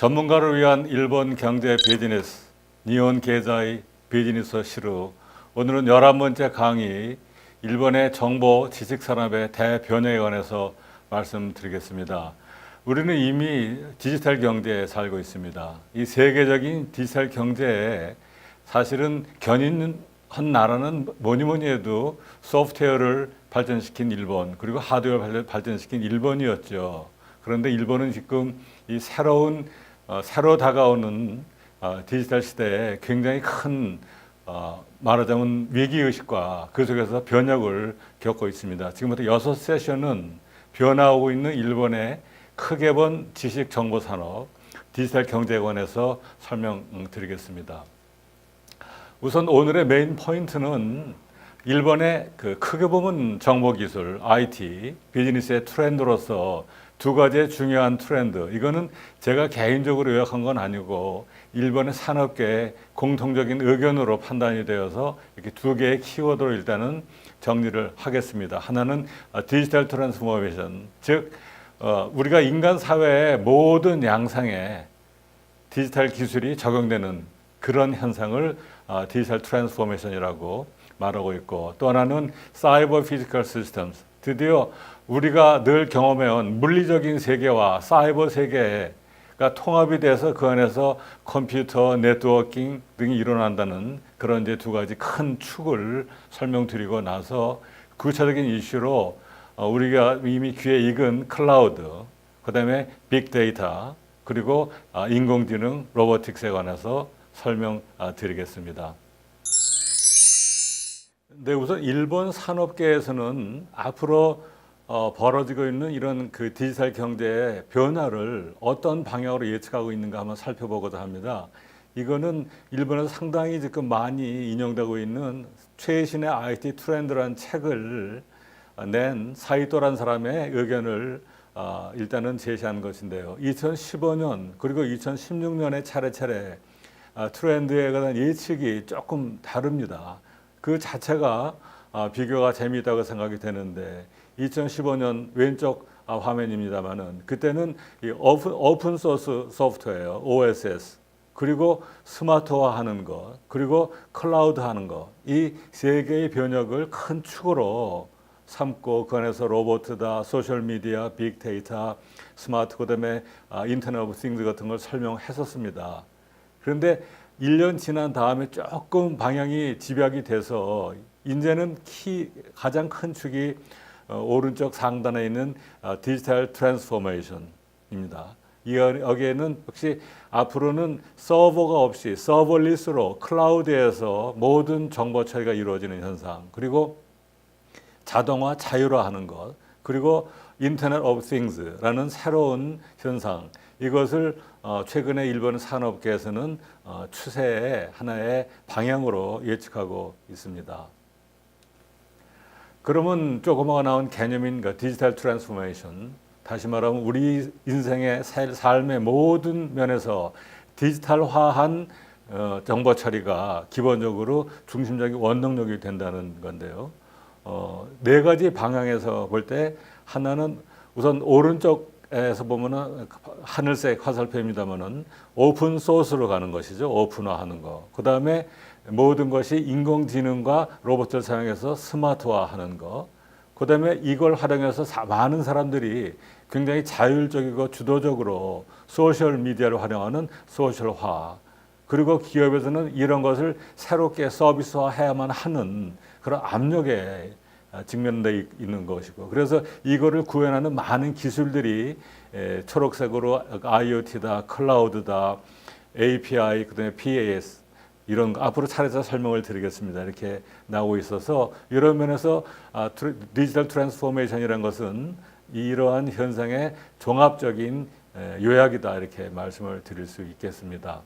전문가를 위한 일본 경제 비즈니스 니온 계좌의 비즈니스 시루 오늘은 11번째 강의 일본의 정보 지식 산업의 대변화에 관해서 말씀드리겠습니다. 우리는 이미 디지털 경제에 살고 있습니다. 이 세계적인 디지털 경제에 사실은 견인한 나라는 뭐니 뭐니 해도 소프트웨어를 발전시킨 일본 그리고 하드웨어를 발전시킨 일본이었죠. 그런데 일본은 지금 이 새로운 어, 새로 다가오는 어, 디지털 시대에 굉장히 큰 어, 말하자면 위기 의식과 그 속에서 변혁을 겪고 있습니다. 지금부터 여섯 세션은 변화하고 있는 일본의 크게 본 지식 정보 산업 디지털 경제에 관해서 설명드리겠습니다. 우선 오늘의 메인 포인트는 일본의 그 크게 보면 정보 기술, IT, 비즈니스의 트렌드로서 두 가지의 중요한 트렌드. 이거는 제가 개인적으로 요약한 건 아니고 일본의 산업계의 공통적인 의견으로 판단이 되어서 이렇게 두 개의 키워드로 일단은 정리를 하겠습니다. 하나는 어, 디지털 트랜스포메이션, 즉 어, 우리가 인간 사회의 모든 양상에 디지털 기술이 적용되는 그런 현상을 어, 디지털 트랜스포메이션이라고 말하고 있고 또 하나는 사이버 피지컬 시스템 드디어 우리가 늘 경험해온 물리적인 세계와 사이버 세계가 통합이 돼서 그 안에서 컴퓨터 네트워킹 등이 일어난다는 그런 이제 두 가지 큰 축을 설명드리고 나서 구체적인 이슈로 어, 우리가 이미 귀에 익은 클라우드, 그다음에 빅데이터, 그리고 아, 인공지능, 로보틱스에 관해서 설명드리겠습니다. 네, 우선 일본 산업계에서는 앞으로 어, 벌어지고 있는 이런 그 디지털 경제의 변화를 어떤 방향으로 예측하고 있는가 한번 살펴보고자 합니다. 이거는 일본에서 상당히 지금 많이 인용되고 있는 최신의 IT 트렌드라는 책을 낸 사이토란 사람의 의견을 어, 일단은 제시한 것인데요. 2015년 그리고 2016년에 차례차례 아, 트렌드에 관한 예측이 조금 다릅니다. 그 자체가 아, 비교가 재미있다고 생각이 되는데 2015년 왼쪽 아, 화면입니다만은 그때는 이 오픈, 오픈 소스 소프트웨어 OSS 그리고 스마트화하는 것 그리고 클라우드 하는 것 이 세 개의 변혁을 큰 축으로 삼고 그 안에서 로봇이다 소셜 미디어 빅데이터 스마트 그다음에 아, 인터넷 오브 싱스 같은 걸 설명했었습니다. 그런데 1년 지난 다음에 조금 방향이 집약이 돼서 이제는 키 가장 큰 축이 어, 오른쪽 상단에 있는 어, 디지털 트랜스포메이션입니다. 이 여기에는 역시 앞으로는 서버가 없이 서버리스로 클라우드에서 모든 정보 처리가 이루어지는 현상 그리고 자동화 자율화하는 것 그리고 인터넷 오브 싱스라는 새로운 현상 이것을 어, 최근에 일본 산업계에서는 어, 추세의 하나의 방향으로 예측하고 있습니다. 그러면 조그마가 나온 개념인 그 디지털 트랜스포메이션 다시 말하면 우리 인생의 삶의 모든 면에서 디지털화한 어, 정보 처리가 기본적으로 중심적인 원동력이 된다는 건데요. 어, 네 가지 방향에서 볼 때 하나는 우선 오른쪽 에서 보면은 하늘색 화살표입니다만은 오픈 소스로 가는 것이죠. 오픈화하는 거. 그 다음에 모든 것이 인공지능과 로봇을 사용해서 스마트화하는 거. 그 다음에 이걸 활용해서 사, 많은 사람들이 굉장히 자율적이고 주도적으로 소셜 미디어를 활용하는 소셜화. 그리고 기업에서는 이런 것을 새롭게 서비스화해야만 하는 그런 압력에 직면돼 있는 것이고 그래서 이거를 구현하는 많은 기술들이 초록색으로 IoT다, 클라우드다, API, 그다음에 PAS 이런 거 앞으로 차례차 설명을 드리겠습니다. 이렇게 나오고 있어서 이런 면에서 아, 디지털 트랜스포메이션이라는 것은 이러한 현상의 종합적인 요약이다 이렇게 말씀을 드릴 수 있겠습니다.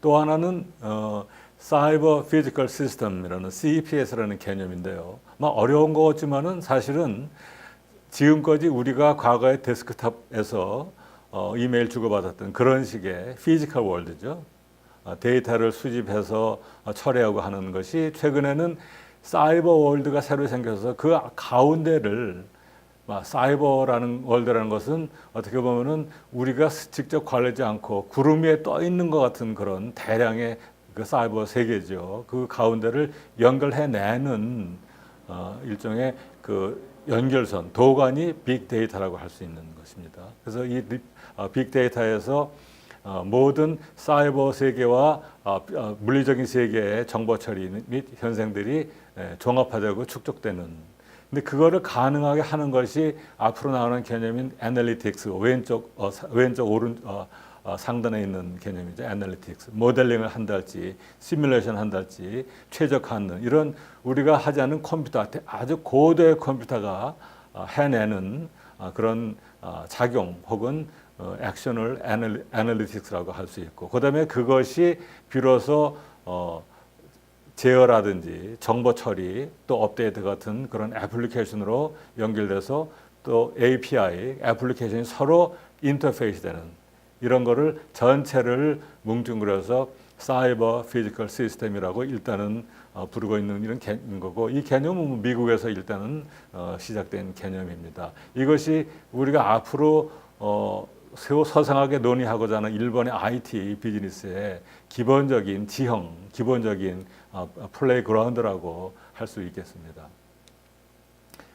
또 하나는 어, 사이버 피지컬 시스템이라는 CPS라는 개념인데요. 막 어려운 것 같지만은 사실은 지금까지 우리가 과거의 데스크탑에서 어, 이메일 주고받았던 그런 식의 피지컬 월드죠. 어, 데이터를 수집해서 어, 처리하고 하는 것이 최근에는 사이버 월드가 새로 생겨서 그 가운데를 막 사이버라는 월드라는 것은 어떻게 보면은 우리가 직접 관리하지 않고 구름 위에 떠 있는 것 같은 그런 대량의 그 사이버 세계죠. 그 가운데를 연결해내는 어, 일종의 그 연결선 도관이 빅데이터라고 할 수 있는 것입니다. 그래서 이 리- 어, 빅데이터에서 어, 모든 사이버 세계와 어, 어, 물리적인 세계의 정보 처리 및 현상들이 에, 종합화되고 축적되는 근데 그거를 가능하게 하는 것이 앞으로 나오는 개념인 애널리틱스 왼쪽 왼쪽 오른 어, 어, 상단에 있는 개념이죠. 애널리틱스 모델링을 한달지 시뮬레이션 한달지 최적화하는 이런 우리가 하지 않는 컴퓨터 아주 고도의 컴퓨터가 어, 해내는 어, 그런 어, 작용 혹은 어, 액션을 애널리, 애널리틱스라고 할 수 있고 그다음에 그것이 비로소 어, 제어라든지 정보 처리 또 업데이트 같은 그런 애플리케이션으로 연결돼서 또 API 애플리케이션이 서로 인터페이스 되는 이런 거를 전체를 뭉뚱그려서 사이버 피지컬 시스템이라고 일단은 어, 부르고 있는 이런 개, 거고 이 개념은 미국에서 일단은 어, 시작된 개념입니다. 이것이 우리가 앞으로 어, 새로 서생하게 논의하고자 하는 일본의 IT 비즈니스의 기본적인 지형, 기본적인 어, 플레이 그라운드라고 할 수 있겠습니다.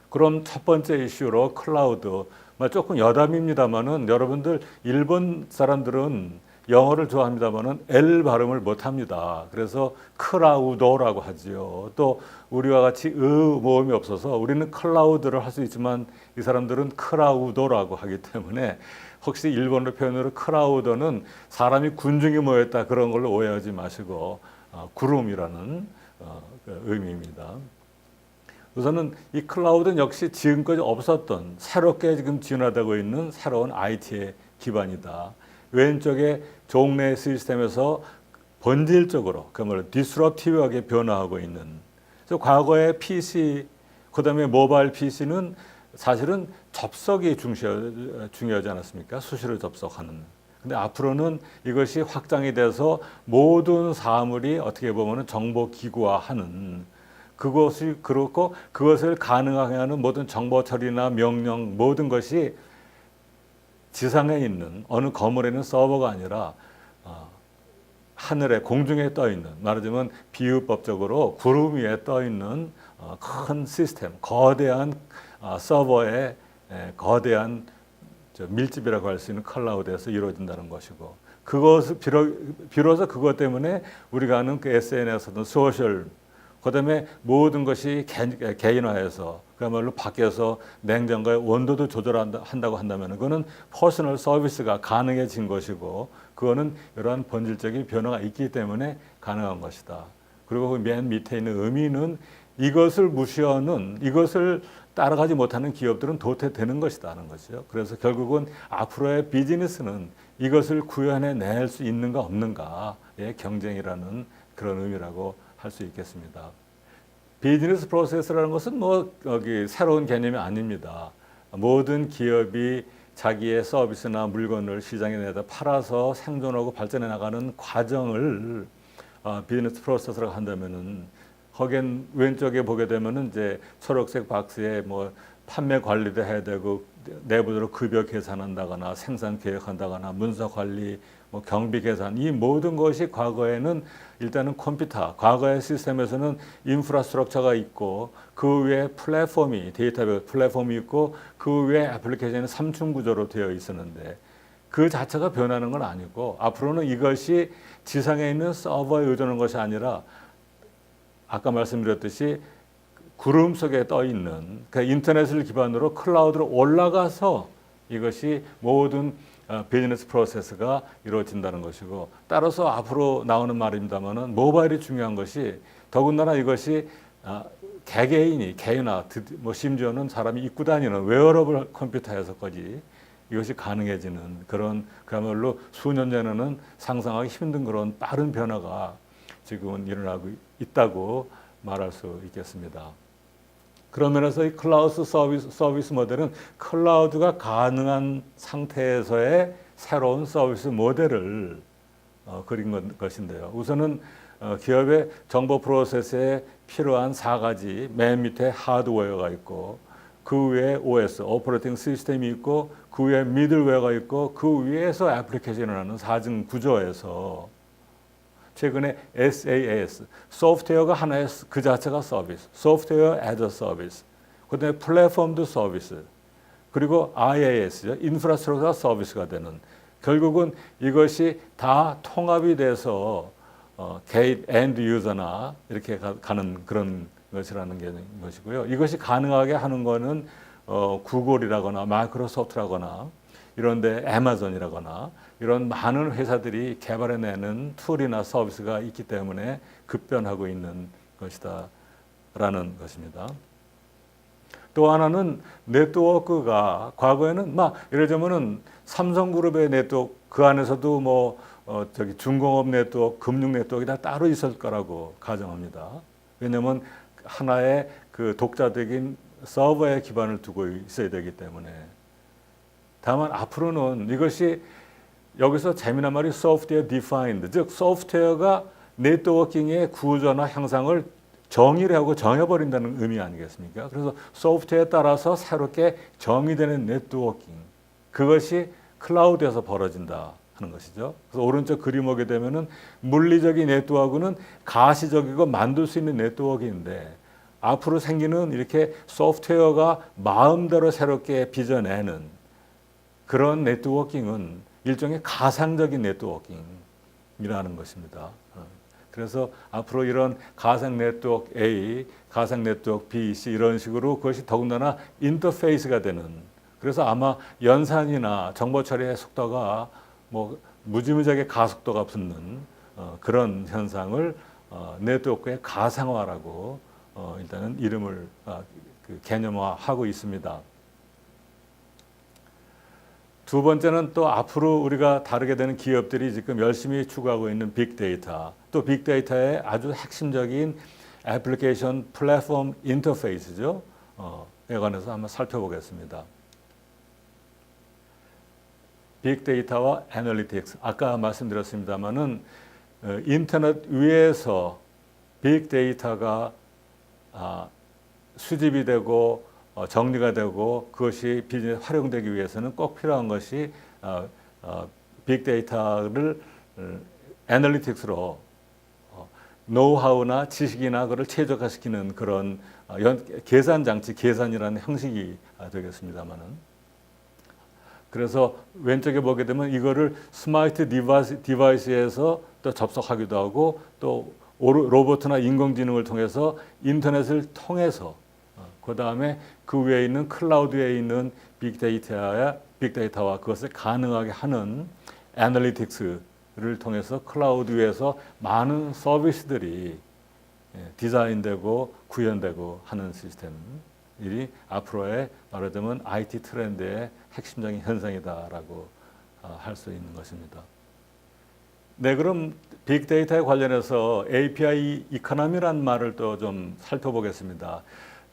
그럼 첫 번째 이슈로 클라우드. 뭐 조금 여담입니다만은 여러분들 일본 사람들은 영어를 좋아합니다만은 L 발음을 못 합니다. 그래서 크라우도라고 하지요. 또 우리와 같이 으 모음이 없어서 우리는 클라우드를 할 수 있지만 이 사람들은 크라우도라고 하기 때문에 혹시 일본어 표현으로 크라우더는 사람이 군중이 모였다 그런 걸로 오해하지 마시고 어, 구름이라는 어, 그 의미입니다. 우선은 이 클라우드는 역시 지금까지 없었던 새롭게 지금 진화되고 있는 새로운 IT의 기반이다. 왼쪽에 종래 시스템에서 본질적으로 그야말로 디스럽티브하게 변화하고 있는. 그래서 과거의 PC 그다음에 모바일 PC는 사실은 접속이 중시하, 중요하지 않았습니까? 수시로 접속하는. 근데 앞으로는 이것이 확장이 돼서 모든 사물이 어떻게 보면 정보 기구화하는 그것이 그렇고 그것을 가능하게 하는 모든 정보 처리나 명령 모든 것이 지상에 있는 어느 건물에 있는 서버가 아니라 어, 하늘에 공중에 떠 있는 말하자면 비유법적으로 구름 위에 떠 있는 어, 큰 시스템 거대한 어, 서버의 에, 거대한 저 밀집이라고 할 수 있는 클라우드에서 이루어진다는 것이고 그것을 비로, 비로소 그것 때문에 우리가 아는 그 SNS든 소셜 그다음에 모든 것이 개, 개인화해서 그야말로 밖에서 냉장고의 온도도 조절한다고 한다면 그거는 퍼스널 서비스가 가능해진 것이고 그거는 이러한 본질적인 변화가 있기 때문에 가능한 것이다. 그리고 그 맨 밑에 있는 의미는 이것을 무시하는 이것을 따라가지 못하는 기업들은 도태되는 것이다는 것이죠. 그래서 결국은 앞으로의 비즈니스는 이것을 구현해 수 있는가 없는가의 경쟁이라는 그런 의미라고 할 수 있겠습니다. 비즈니스 프로세스라는 것은 뭐 여기 새로운 개념이 아닙니다. 모든 기업이 자기의 서비스나 물건을 시장에 내다 팔아서 생존하고 발전해 나가는 과정을 어, 비즈니스 프로세스라고 한다면은 거긴 왼쪽에 보게 되면은 이제 초록색 박스에 뭐 판매 관리도 해야 되고 내부적으로 급여 계산한다거나 생산 계획한다거나 문서 관리 뭐 경비 계산 이 모든 것이 과거에는 일단은 컴퓨터 과거의 시스템에서는 인프라스트럭처가 있고 그 위에 플랫폼이 데이터베이스 플랫폼이 있고 그 위에 애플리케이션이 삼층 구조로 되어 있었는데 그 자체가 변하는 건 아니고 앞으로는 이것이 지상에 있는 서버에 의존하는 것이 아니라 아까 말씀드렸듯이 구름 속에 떠 있는 그 인터넷을 기반으로 클라우드로 올라가서 이것이 모든 어, 비즈니스 프로세스가 이루어진다는 것이고 따라서 앞으로 나오는 말입니다만은 모바일이 중요한 것이 더군다나 이것이 아, 개개인이 개인화 뭐 심지어는 사람이 입고 다니는 웨어러블 컴퓨터에서까지 이것이 가능해지는 그런 그야말로 수년 전에는 상상하기 힘든 그런 빠른 변화가 지금은 일어나고 있다고 말할 수 있겠습니다. 그런 면에서 이 클라우드 서비스, 서비스 모델은 클라우드가 가능한 상태에서의 새로운 서비스 모델을 어, 그린 것, 것인데요. 우선은 어, 기업의 정보 프로세스에 필요한 사 가지 맨 밑에 하드웨어가 있고 그 위에 OS, 오퍼레이팅 시스템이 있고 그 위에 미들웨어가 있고 그 위에서 애플리케이션을 하는 사진 구조에서 최근에 SaaS, 소프트웨어가 하나의 그 자체가 서비스, 소프트웨어 as a 서비스, 그다음에 플랫폼도 서비스, 그리고 IaaS죠, 인프라스트럭처 서비스가 되는 결국은 이것이 다 통합이 돼서 어, 게이트 엔드 유저나 이렇게 가, 는 그런 것이라는 게 것이고요. 이것이 가능하게 하는 거는 어, 구글이라거나 마이크로소프트라거나 이런데 애마존이라거나 이런 많은 회사들이 개발해내는 툴이나 서비스가 있기 때문에 급변하고 있는 것이다라는 것입니다. 또 하나는 네트워크가 과거에는 막 예를 들면은 삼성그룹의 네트워크 그 안에서도 뭐 어, 저기 중공업 네트워크, 금융 네트워크가 다 따로 있을 거라고 가정합니다. 왜냐하면 하나의 그 독자적인 서버에 기반을 두고 있어야 되기 때문에 다만 앞으로는 이것이 여기서 재미난 말이 소프트웨어 디파인드 즉 소프트웨어가 네트워킹의 구조나 형상을 정의를 하고 정해버린다는 의미 아니겠습니까? 그래서 소프트웨어에 따라서 새롭게 정의되는 네트워킹 그것이 클라우드에서 벌어진다 하는 것이죠. 그래서 오른쪽 그림 보게 되면은 물리적인 네트워크는 가시적이고 만들 수 있는 네트워크인데 앞으로 생기는 이렇게 소프트웨어가 마음대로 새롭게 빚어내는 그런 네트워킹은 일종의 가상적인 네트워킹이라는 것입니다. 어. 그래서 앞으로 이런 가상 네트워크 A, 가상 네트워크 B, C 이런 식으로 그것이 더군다나 인터페이스가 되는 그래서 아마 연산이나 정보 처리의 속도가 뭐 무지무지하게 가속도가 붙는 어, 그런 현상을 어, 네트워크의 가상화라고 어, 일단은 이름을 아, 그 개념화하고 있습니다. 두 번째는 또 앞으로 우리가 다루게 되는 기업들이 지금 열심히 추구하고 있는 빅데이터, 또 빅데이터의 아주 핵심적인 애플리케이션 플랫폼 인터페이스죠. 어, 에 관해서 한번 살펴보겠습니다. 빅데이터와 애널리틱스. 아까 말씀드렸습니다만은 어, 인터넷 위에서 빅데이터가 아, 수집이 되고 어, 정리가 되고 그것이 비즈니스 활용되기 위해서는 꼭 필요한 것이 어, 어, 빅데이터를 어, 애널리틱스로 어, 노하우나 지식이나 그를 최적화시키는 그런 어, 연, 계산 장치, 계산이라는 형식이 아, 되겠습니다만은 그래서 왼쪽에 보게 되면 이거를 스마트 디바이스, 디바이스에서 또 접속하기도 하고 또 로봇이나 인공지능을 통해서 인터넷을 통해서 그 다음에 그 위에 있는 클라우드에 있는 빅데이터와 빅데이터와 그것을 가능하게 하는 애널리틱스를 통해서 클라우드 위에서 많은 서비스들이 예, 디자인되고 구현되고 하는 시스템이 앞으로의 말하자면 IT 트렌드의 핵심적인 현상이다라고 아, 할수 있는 것입니다. 네, 그럼 빅데이터에 관련해서 API 이코노미란 말을 또 좀 살펴보겠습니다.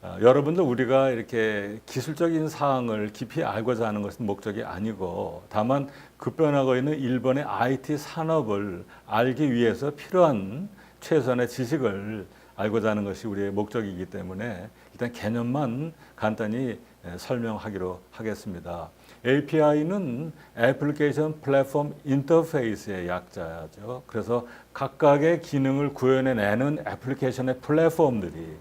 아, 여러분들 우리가 이렇게 기술적인 사항을 깊이 알고자 하는 것은 목적이 아니고 다만 급변하고 있는 일본의 IT 산업을 알기 위해서 필요한 최선의 지식을 알고자 하는 것이 우리의 목적이기 때문에 일단 개념만 간단히 예, 설명하기로 하겠습니다. API는 애플리케이션 플랫폼 인터페이스의 약자죠. 그래서 각각의 기능을 구현해내는 애플리케이션의 플랫폼들이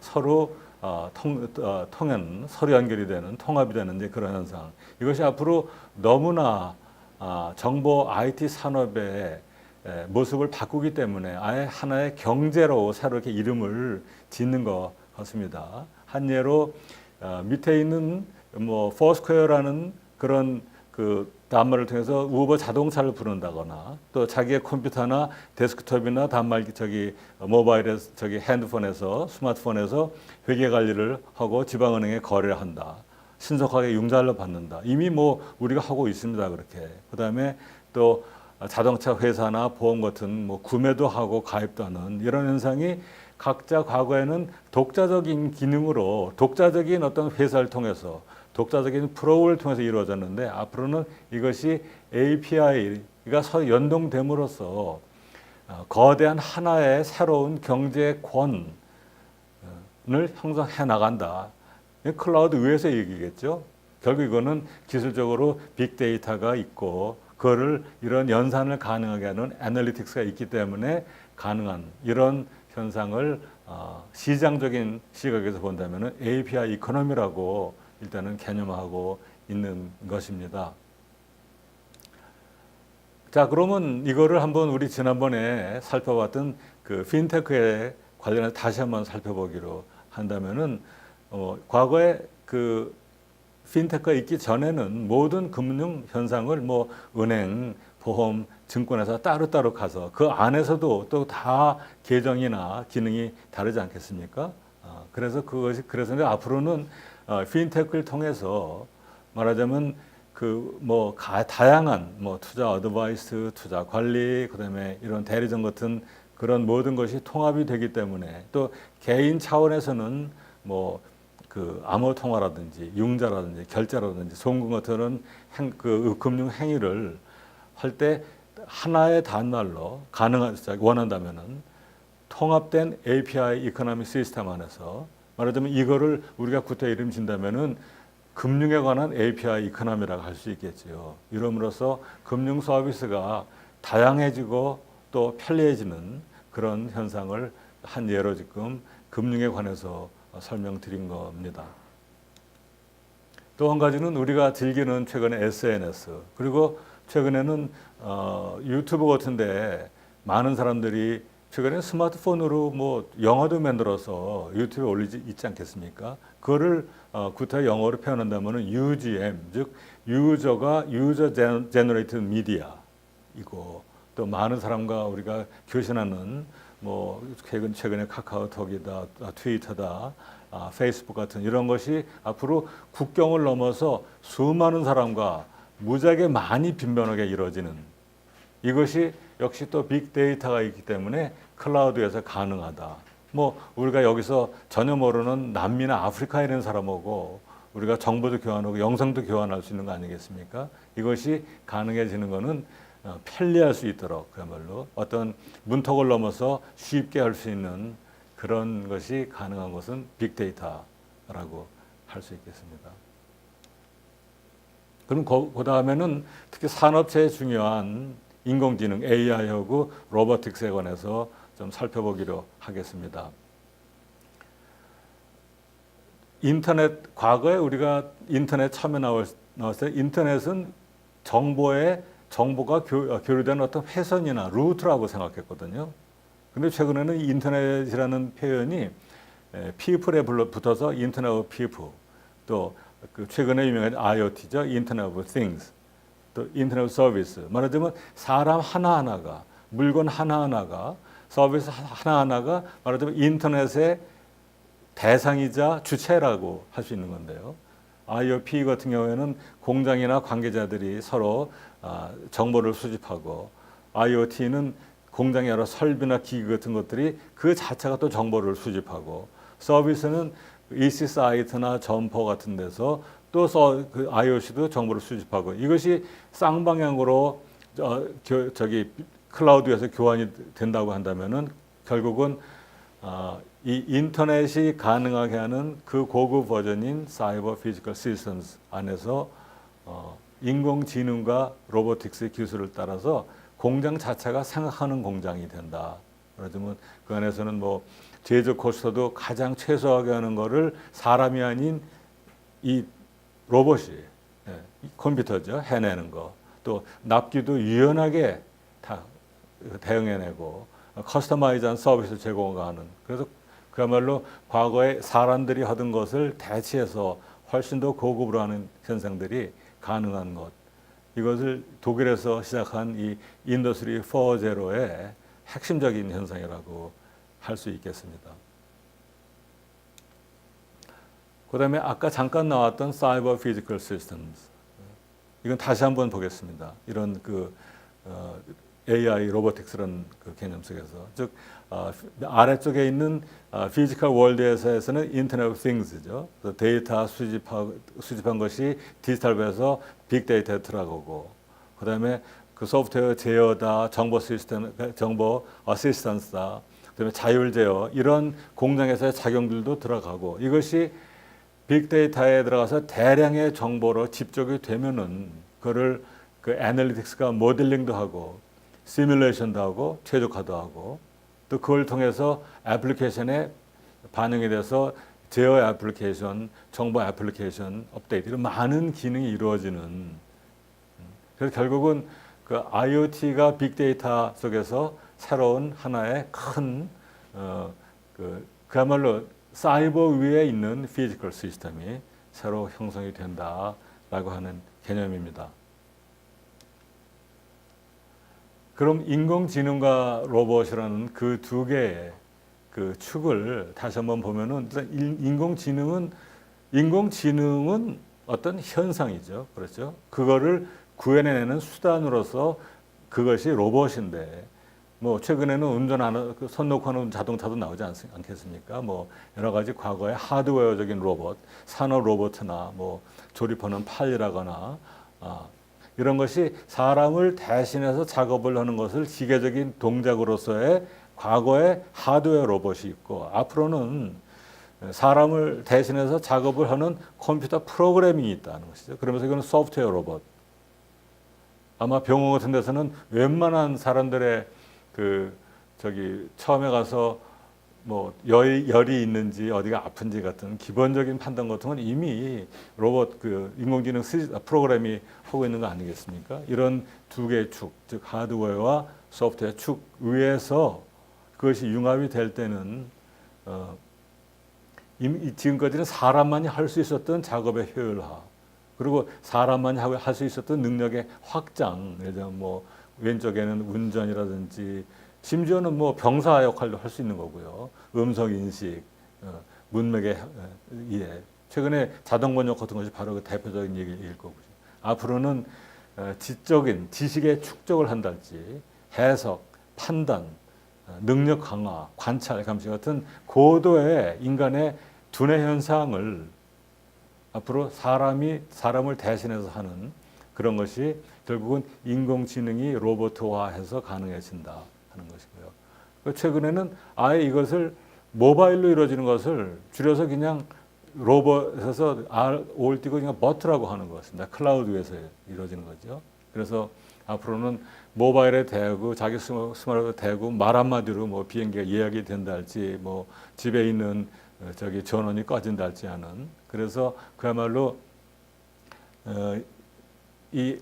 서로 어, 통, 어, 통연, 서로 연결이 되는, 통합이 되는 이제 그런 현상. 이것이 앞으로 너무나 아, 정보 IT 산업의 에, 모습을 바꾸기 때문에 아예 하나의 경제로 새로 이렇게 이름을 짓는 것 같습니다. 한 예로 어, 밑에 있는 뭐 포스퀘어라는 그런 그 단말을 통해서 우버 자동차를 부른다거나 또 자기의 컴퓨터나 데스크톱이나 단말 저기 모바일에서 저기 핸드폰에서 스마트폰에서 회계 관리를 하고 지방은행에 거래를 한다. 신속하게 융자를 받는다. 이미 뭐 우리가 하고 있습니다. 그렇게. 그다음에 또 자동차 회사나 보험 같은 뭐 구매도 하고 가입도 하는 이런 현상이 각자 과거에는 독자적인 기능으로 독자적인 어떤 회사를 통해서 독자적인 프로그램을 통해서 이루어졌는데 앞으로는 이것이 API가 서로 연동됨으로써 어, 거대한 하나의 새로운 경제권을 형성해 나간다. 클라우드 위에서 얘기겠죠. 결국 이거는 기술적으로 빅데이터가 있고 그거를 이런 연산을 가능하게 하는 애널리틱스가 있기 때문에 가능한 이런 현상을 어, 시장적인 시각에서 본다면 API 이코노미라고 일단은 개념하고 있는 것입니다. 자, 그러면 이거를 한번 우리 지난번에 살펴봤던 그 핀테크에 관련해서 다시 한번 살펴보기로 한다면은 어, 과거에 그 핀테크가 있기 전에는 모든 금융 현상을 뭐 은행, 보험, 증권회사 따로따로 가서 그 안에서도 또 다 계정이나 기능이 다르지 않겠습니까? 어, 그래서 그것이 그래서 앞으로는 어, 핀테크를 통해서 말하자면 그 뭐 다양한 뭐 투자 어드바이스, 투자 관리, 그다음에 이런 대리점 같은 그런 모든 것이 통합이 되기 때문에 또 개인 차원에서는 뭐 그 암호 통화라든지 융자라든지 결제라든지 송금 같은 행, 그 금융 행위를 할때 하나의 단말로 가능한 원한다면은 통합된 API 이코노미 시스템 안에서 말하자면 이거를 우리가 구태 이름 진다면은 금융에 관한 API 이코노미라고 할 수 있겠지요. 이름으로써 금융 서비스가 다양해지고 또 편리해지는 그런 현상을 한 예로 지금 금융에 관해서 설명드린 겁니다. 또 한 가지는 우리가 즐기는 최근에 SNS 그리고 최근에는 어, 유튜브 같은데 많은 사람들이 최근에 스마트폰으로 뭐 영화도 만들어서 유튜브에 올리지 있지 않겠습니까? 그거를 어, 구태 영어로 표현한다면은 UGM 즉 유저가 유저 제너레이트 미디어이고 또 많은 사람과 우리가 교신하는 뭐 최근 최근에 카카오톡이다, 아, 트위터다, 아, 페이스북 같은 이런 것이 앞으로 국경을 넘어서 수많은 사람과 무지하게 많이 빈번하게 이루어지는 이것이 역시 또 빅데이터가 있기 때문에 클라우드에서 가능하다. 뭐 우리가 여기서 전혀 모르는 남미나 아프리카에 있는 사람하고 우리가 정보도 교환하고 영상도 교환할 수 있는 거 아니겠습니까? 이것이 가능해지는 것은 어, 편리할 수 있도록 그야말로 어떤 문턱을 넘어서 쉽게 할 수 있는 그런 것이 가능한 것은 빅데이터라고 할 수 있겠습니다. 그럼 그 다음에는 특히 산업체에 중요한 인공지능 AI하고 로보틱스에 관해서 좀 살펴보기로 하겠습니다. 인터넷 과거에 우리가 인터넷 처음에 나왔을 때 인터넷은 정보의 정보가 교, 교류되는 어떤 회선이나 루트라고 생각했거든요. 근데 최근에는 인터넷이라는 표현이 피플에 붙어서 인터넷 오브 피플 또 그 최근에 유명한 IoT죠. 인터넷 오브 띵스 또 인터넷 서비스 말하자면 사람 하나하나가 물건 하나하나가 서비스 하나하나가 말하자면 인터넷의 대상이자 주체라고 할 수 있는 건데요. IoT 같은 경우에는 공장이나 관계자들이 서로 아, 정보를 수집하고 IoT는 공장의 여러 설비나 기기 같은 것들이 그 자체가 또 정보를 수집하고 서비스는 EC 사이트나 점포 같은 데서 또그 IoT도 정보를 수집하고 이것이 쌍방향으로 저, 저기 클라우드에서 교환이 된다고 한다면은 결국은 어, 이 인터넷이 가능하게 하는 그 고급 버전인 사이버 피지컬 시스템스 안에서 어, 인공지능과 로보틱스 기술을 따라서 공장 자체가 생각하는 공장이 된다. 그러면 그 안에서는 뭐 제조 코스트도 가장 최소하게 하는 거를 사람이 아닌 이 로봇이 예, 컴퓨터죠. 해내는 거. 또 납기도 유연하게 다 대응해내고 커스터마이즈한 서비스 제공하는. 그래서 그야말로 과거에 사람들이 하던 것을 대체해서 훨씬 더 고급으로 하는 현상들이 가능한 것. 이것을 독일에서 시작한 이 인더스트리 4.0의 핵심적인 현상이라고 할 수 있겠습니다. 그 다음에 아까 잠깐 나왔던 사이버 피지컬 시스템스 이건 다시 한번 보겠습니다. 이런 그 어, AI 로보틱스라는 그 개념 속에서 즉 어, 아래쪽에 있는 어, 피지컬 월드에서는 인터넷 오브 띵스죠. 데이터 수집하, 수집한 것이 디지털에서 빅데이터에 들어가고 그다음에 그 소프트웨어 제어다, 정보 시스템, 정보 어시스턴스다, 그다음에 자율 제어 이런 공장에서의 작용들도 들어가고 이것이 빅데이터에 들어가서 대량의 정보로 집적이 되면은 그를 그 애널리틱스가 모델링도 하고 시뮬레이션도 하고 최적화도 하고 또 그걸 통해서 애플리케이션에 반영이 돼서 제어 애플리케이션, 정보 애플리케이션 업데이트 이런 많은 기능이 이루어지는. 음, 그래서 결국은 그 IoT가 빅데이터 속에서 새로운 하나의 큰 어, 그, 그야말로 사이버 위에 있는 피지컬 시스템이 새로 형성이 된다라고 하는 개념입니다. 그럼 인공지능과 로봇이라는 그 두 개의 그 축을 다시 한번 보면은 인공지능은 인공지능은 어떤 현상이죠. 그렇죠? 그거를 구현해내는 수단으로서 그것이 로봇인데 뭐 최근에는 운전하는 그손 놓고 하는 자동차도 나오지 않, 않겠습니까? 뭐 여러 가지 과거의 하드웨어적인 로봇, 산업 로봇이나 뭐 조립하는 팔이라거나 아, 이런 것이 사람을 대신해서 작업을 하는 것을 기계적인 동작으로서의 과거의 하드웨어 로봇이 있고 앞으로는 사람을 대신해서 작업을 하는 컴퓨터 프로그래밍이 있다는 것이죠. 그러면서 이거는 소프트웨어 로봇. 아마 병원 같은 데서는 웬만한 사람들의 그 저기 처음에 가서 뭐 열이, 열이 있는지 어디가 아픈지 같은 기본적인 판단 같은 건 이미 로봇 그 인공지능 시- 프로그램이 하고 있는 거 아니겠습니까? 이런 두 개의 축, 즉 하드웨어와 소프트웨어 축 위에서 그것이 융합이 될 때는 어, 지금까지는 사람만이 할 수 있었던 작업의 효율화 그리고 사람만이 할수 있었던 능력의 확장. 뭐 왼쪽에는 운전이라든지 심지어는 뭐 병사 역할도 할 수 있는 거고요. 음성 인식 어, 문맥의 어, 이해. 최근에 자동 번역 같은 것이 바로 그 대표적인 얘기일 거고요. 앞으로는 어, 지적인 지식의 축적을 한달지 해석 판단 어, 능력 강화, 관찰, 감시 같은 고도의 인간의 두뇌 현상을 앞으로 사람이 사람을 대신해서 하는 그런 것이 결국은 인공지능이 로봇화해서 가능해진다 하는 것이고요. 그 최근에는 아예 이것을 모바일로 이루어지는 것을 줄여서 그냥 로봇에서 R, O를 띄고 그냥 버트라고 하는 것 같습니다. 클라우드 위에서 이루어지는 거죠. 그래서 앞으로는 모바일에 대고 자기 스마- 스마트폰에 대고 말 한마디로 뭐 비행기가 예약이 된다 할지 뭐 집에 있는 어, 저기 전원이 꺼진다 할지 하는 그래서 그야말로 어, 이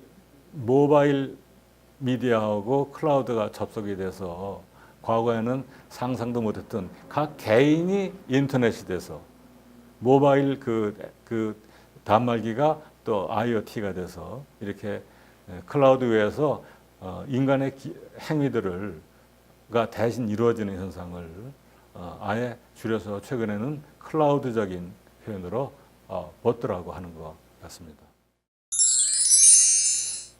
모바일 미디어하고 클라우드가 접속이 돼서 과거에는 상상도 못했던 각 개인이 인터넷이 돼서 모바일 그, 그 단말기가 또 IoT가 돼서 이렇게 에, 클라우드 위에서 어, 인간의 기, 행위들을 가 대신 이루어지는 현상을 어, 아예 줄여서 최근에는 클라우드적인 표현으로 어, 버트라고 하는 것 같습니다.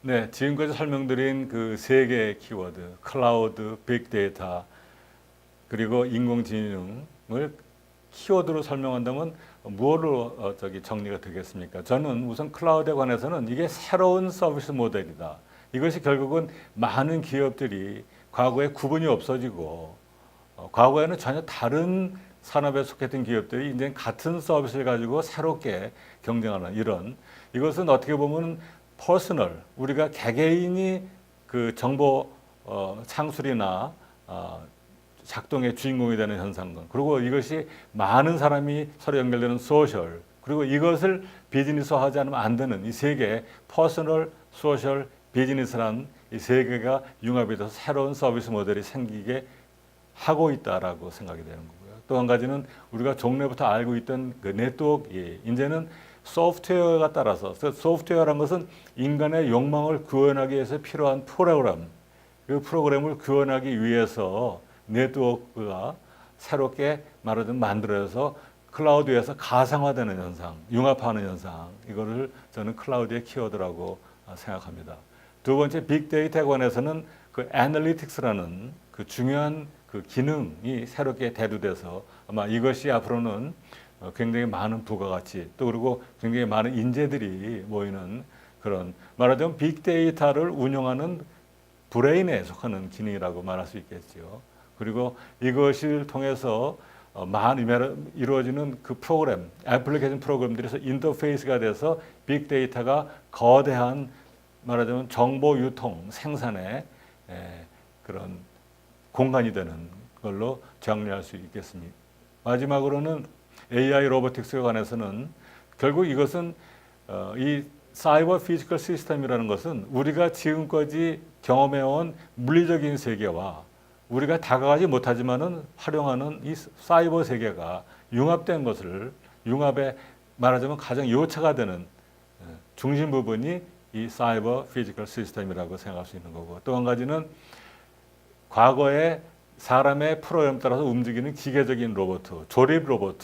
네, 지금까지 설명드린 그 세 개의 키워드, 클라우드, 빅데이터, 그리고 인공지능을 키워드로 설명한다면 무엇으로 어, 저기 정리가 되겠습니까? 저는 우선 클라우드에 관해서는 이게 새로운 서비스 모델이다. 이것이 결국은 많은 기업들이 과거에 구분이 없어지고 어, 과거에는 전혀 다른 산업에 속했던 기업들이 이제 같은 서비스를 가지고 새롭게 경쟁하는 이런 이것은 어떻게 보면 퍼스널 우리가 개개인이 그 정보 어, 창출이나 어, 작동의 주인공이 되는 현상들 그리고 이것이 많은 사람이 서로 연결되는 소셜 그리고 이것을 비즈니스화하지 않으면 안 되는 이 세 개의 퍼스널, 소셜, 비즈니스라는 이 세 개가 융합이 돼서 새로운 서비스 모델이 생기게 하고 있다라고 생각이 되는 거고요. 또 한 가지는 우리가 종래부터 알고 있던 그 네트워크 이제는 소프트웨어가 따라서 그래서 소프트웨어라는 것은 인간의 욕망을 구현하기 위해서 필요한 프로그램 그 프로그램을 구현하기 위해서 네트워크가 새롭게 말하자면 만들어서 클라우드에서 가상화되는 현상, 융합하는 현상 이거를 저는 클라우드의 키워드라고 생각합니다. 두 번째 빅데이터에 관해서는 그 애널리틱스라는 그 중요한 그 기능이 새롭게 대두돼서 아마 이것이 앞으로는 어, 굉장히 많은 부가가치 또 그리고 굉장히 많은 인재들이 모이는 그런 말하자면 빅데이터를 운영하는 브레인에 속하는 기능이라고 말할 수 있겠죠. 그리고 이것을 통해서 어, 많이 이루어지는 그 프로그램, 애플리케이션 프로그램들에서 인터페이스가 돼서 빅데이터가 거대한 말하자면 정보 유통 생산의 에, 그런 공간이 되는 걸로 정리할 수 있겠습니다. 마지막으로는 AI 로보틱스에 관해서는 결국 이것은 어, 이 사이버 피지컬 시스템이라는 것은 우리가 지금까지 경험해온 물리적인 세계와 우리가 다가가지 못하지만은 활용하는 이 사이버 세계가 융합된 것을 융합에 말하자면 가장 요차가 되는 어, 중심 부분이 이 사이버 피지컬 시스템이라고 생각할 수 있는 거고 또 한 가지는 과거에 사람의 프로그램 따라서 움직이는 기계적인 로봇, 조립 로봇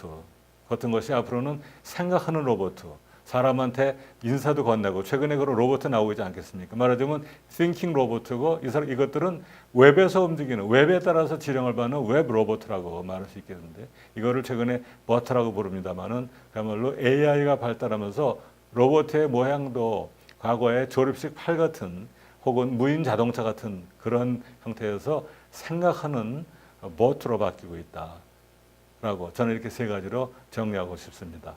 같은 것이 앞으로는 생각하는 로봇, 사람한테 인사도 건네고 최근에 그런 로봇 나오고 있지 않겠습니까? 말하자면 thinking 로봇이고 이 사람 이것들은 웹에서 움직이는 웹에 따라서 지령을 받는 웹 로봇이라고 말할 수 있겠는데 이거를 최근에 버터라고 부릅니다만은 그야말로 AI가 발달하면서 로봇의 모양도 과거의 조립식 팔 같은 혹은 무인 자동차 같은 그런 형태에서 생각하는 모트로 바뀌고 있다라고 저는 이렇게 세 가지로 정리하고 싶습니다.